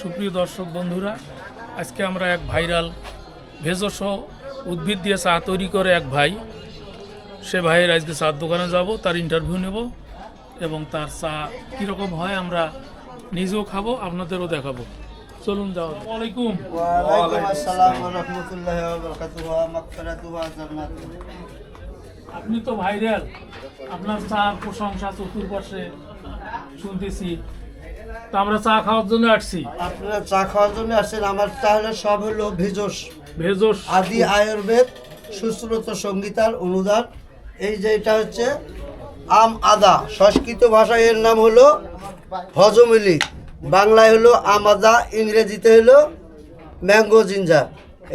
সুপ্রিয় দর্শক বন্ধুরা আজকে আমরা এক ভাইরাল ভেষজ উদ্ভিদ দিয়ে চা তৈরি করে এক ভাই। সে ভাইয়ের আজকে চার দোকানে যাব তার ইন্টারভিউ নেব এবং তার চা কীরকম হয় আমরা নিজেও খাব আপনাদেরও দেখাবো। চলুন যাওয়া ওয়ালাইকুম। আপনি তো ভাইরাল আপনার চা প্রশংসা চতুর্পাশে শুনতেছি। তা আমরা চা খাওয়ার জন্য আসছি। আপনারা চা খাওয়ার জন্য আসছেন। আমার তাহলে সব হলো ভেজস ভেষজ। আদি আয়ুর্বেদ সুশ্রুত সঙ্গীতার অনুদান। এই যে এটা হচ্ছে আম আদা। সংস্কৃত ভাষায় এর নাম হলো হজমিলি। বাংলায় হলো আম আদা ইংরেজিতে হলো ম্যাঙ্গো জিঞ্জার।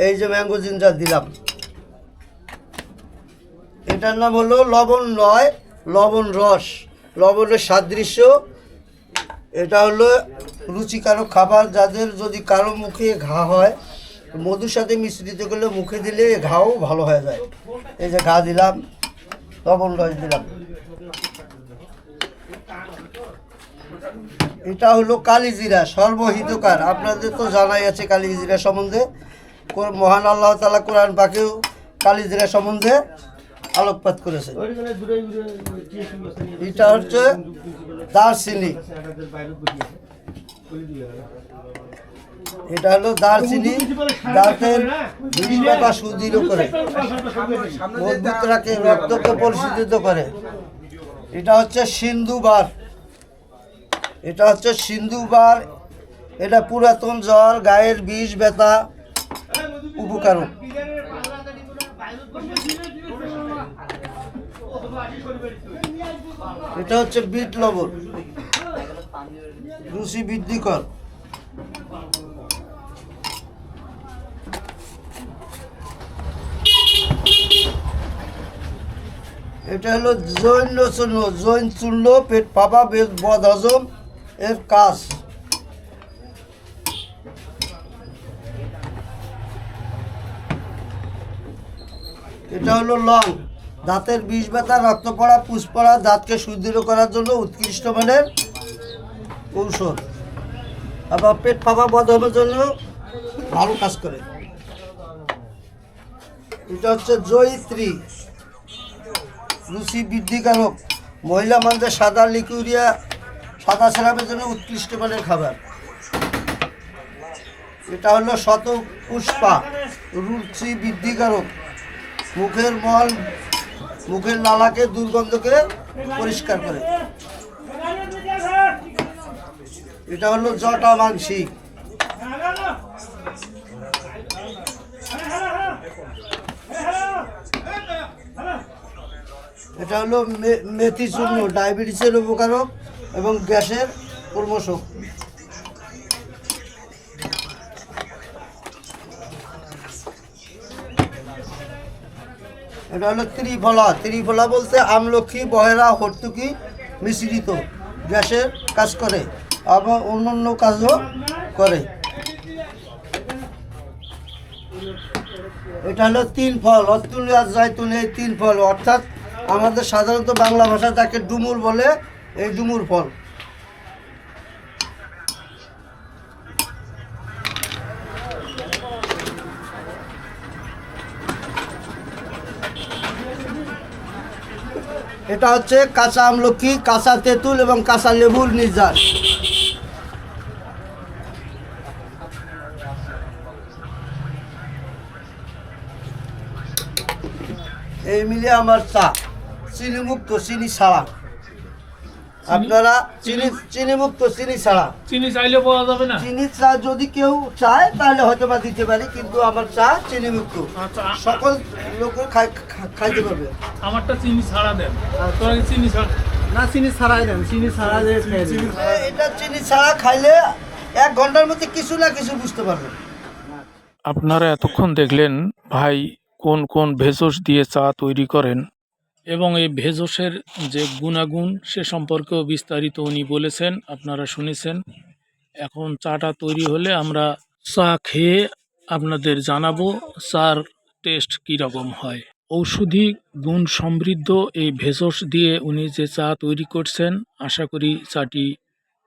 এই যে ম্যাঙ্গো জিঞ্জার দিলাম। এটার নাম হলো লবণ নয় লবণ রস। লবণের সাদৃশ্য এটা হলো রুচিকারক খাবার যাদের যদি কারও মুখে ঘা হয় মধুর সাথে মিশ্রিত করলে মুখে দিলে ঘাও ভালো হয়ে যায়। এই যে ঘা দিলাম লবণ রস দিলাম। এটা হলো কালিজিরা সর্বহিতকার। আপনাদের তো জানাই আছে কালিজিরা সম্বন্ধে। কোর- মহান আল্লাহ তালা কোরআন পাকেও কালিজিরা সম্বন্ধে আলোকপাত করেছে। এটা হচ্ছে দারচিনি। এটা হলো দারচিনি, দাঁতের বিভিন্ন বা সুদৃঢ় করে। মজবুত রক্তকে পরিশোধিত করে। এটা হচ্ছে সিন্ধুবার। এটা হচ্ছে সিন্ধুবার। এটা পুরাতন জ্বর, গায়ের বিষ, ব্যথা, উপকারক। এটা হচ্ছে বিট লবণ। রুচি বৃদ্ধি কর। এটা হলো জৈন চূর্ণ। জৈন চূর্ণ পেট পাপা বেদ বদ হজম, এর কাজ। এটা হলো লং। দাঁতের বিষ ব্যথা রক্ত পড়া পুষ পড়া দাঁতকে সুদৃঢ় করার জন্য উৎকৃষ্ট মানের ঔষধ আবার পেট ফাঁপা বদমের জন্য ভালো কাজ করে। এটা হচ্ছে জয়িত্রী। রুচি বৃদ্ধিকারক মহিলা মানুষের সাদা লিকুরিয়া সাদা সেরাপের জন্য উৎকৃষ্ট মানের খাবার। এটা হলো শত পুষ্পা রুচি বৃদ্ধিকারক মুখের মল মুখের লালাকে দুর্গন্ধকে পরিষ্কার করে। এটা হলো জটা মাংসি এটা হলো মেথি চূর্ণ ডায়াবেটিসের উপকারক এবং গ্যাসের কর্মশক এটা হলো ত্রিফলা ত্রিফলা বলতে আমলক্ষী বহেরা, হর্তুকি মিশ্রিত। গ্যাসের কাজ করে এবং অন্যান্য কাজও করে। এটা হলো তিন ফল, অতুল আর জাইতুন এই তিন ফল। অর্থাৎ আমাদের সাধারণত বাংলা ভাষায় তাকে ডুমুর বলে, এই ডুমুর ফল। এটা হচ্ছে কাঁচা আমলকি, কাঁচা তেঁতুল এবং কাঁচা লেবুর নির্যাস। এই মিলে আমার চা। চিনি মুক্ত চিনি ছাড়া। আপনারা চিনি চিনি মুক্ত চিনি ছাড়া। চিনি চাইলে পাওয়া যাবে না? চিনি চা যদি কেউ চায় তাহলে হয়তো বা দিতে পারি কিন্তু আমার চা চিনি মুক্ত আচ্ছা সকল খা- খাইতে পারবে। আমারটা চিনি ছাড়া দেন। তোরা কি চিনি ছাড়া না চিনি ছাড়াই দেন চিনি ছাড়া দিয়ে খেয়ে এটা চিনি ছাড়া খাইলে এক ঘণ্টার মধ্যে কিছু না কিছু বুঝতে পারবেন। আপনারা এতক্ষণ দেখলেন ভাই কোন কোন ভেষজ দিয়ে চা তৈরি করেন এবং এই ভেষজের যে গুণাগুণ, সে সম্পর্কেও বিস্তারিত উনি বলেছেন, আপনারা শুনেছেন। এখন চাটা তৈরি হলে আমরা চা খেয়ে আপনাদের জানাব চার টেস্ট কীরকম হয়। ঔষধি গুণ সমৃদ্ধ এই ভেষজ দিয়ে উনি যে চা তৈরি করছেন, আশা করি চাটি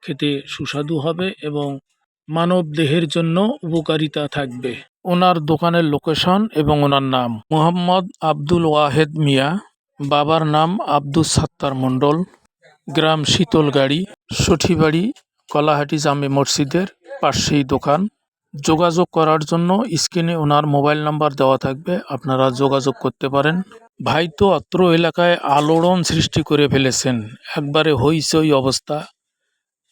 খেতে সুস্বাদু হবে এবং মানব দেহের জন্য উপকারিতা থাকবে। ওনার দোকানের লোকেশন এবং ওনার নাম মোহাম্মদ আব্দুল ওয়াহেদ মিয়া। বাবার নাম আব্দুল সাত্তার মণ্ডল। গ্রাম শীতলগাড়ি, সঠিবাড়ি, কলাহাটি জামে মসজিদের পাশেই দোকান। যোগাযোগ করার জন্য স্ক্রিনে ওনার মোবাইল নাম্বার দেওয়া থাকবে, আপনারা যোগাযোগ করতে পারেন। ভাই তো অত্র এলাকায় আলোড়ন সৃষ্টি করে ফেলেছেন, একবারে হইচই অবস্থা।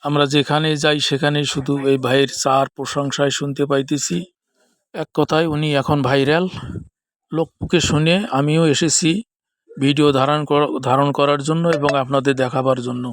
আমরা যেখানে যাই সেখানে শুধু এই ভাইয়ের চার প্রশংসায় শুনতে পাইতেছি। এক কথায় উনি এখন ভাইরাল। লোকপুকে শুনে আমিও এসেছি। ভিডিও ধারণ ধারণ করার জন্য এবং আপনাদের দেখাবার জন্য।